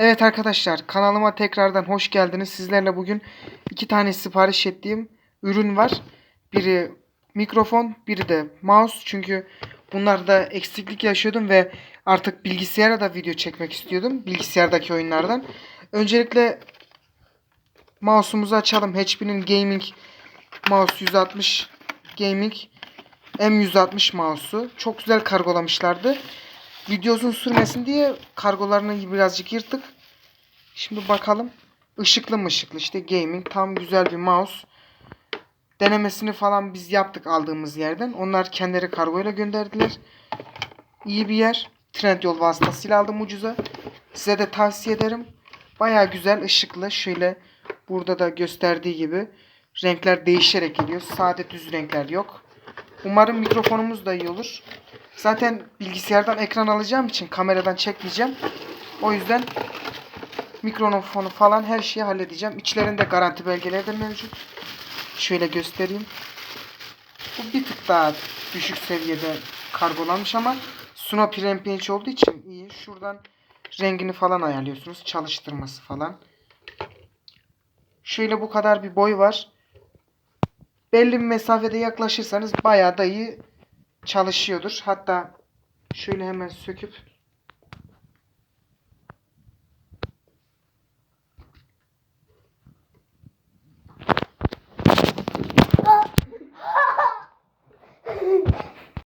Evet arkadaşlar kanalıma tekrardan hoş geldiniz. Sizlerle bugün iki tane sipariş ettiğim ürün var. Biri mikrofon, biri de mouse. Çünkü bunlarda eksiklik yaşıyordum ve artık bilgisayara da video çekmek istiyordum. Bilgisayardaki oyunlardan. Öncelikle mouse'umuzu açalım. HP'nin gaming mouse 160 gaming M160 mouse'u. Çok güzel kargolamışlardı. Video sürmesin diye kargolarını birazcık yırttık. Şimdi bakalım. Işıklı mı ışıklı işte gaming tam güzel bir mouse. Denemesini falan biz yaptık aldığımız yerden. Onlar kendileri kargoyla gönderdiler. İyi bir yer. Trendyol vasıtasıyla aldım ucuza. Size de tavsiye ederim. Baya güzel ışıklı. Şöyle burada da gösterdiği gibi renkler değişerek geliyor. Sade düz renkler yok. Umarım mikrofonumuz da iyi olur. Zaten bilgisayardan ekran alacağım için kameradan çekmeyeceğim. O yüzden mikrofonu falan her şeyi halledeceğim. İçlerinde garanti belgeleri de mevcut. Şöyle göstereyim. Bu bir tık daha düşük seviyede kargolanmış ama Snoopy Rampage olduğu için iyi. Şuradan rengini falan ayarlıyorsunuz. Çalıştırması falan. Şöyle bu kadar bir boy var. Belli bir mesafede yaklaşırsanız bayağı da iyi çalışıyordur. Hatta şöyle hemen söküp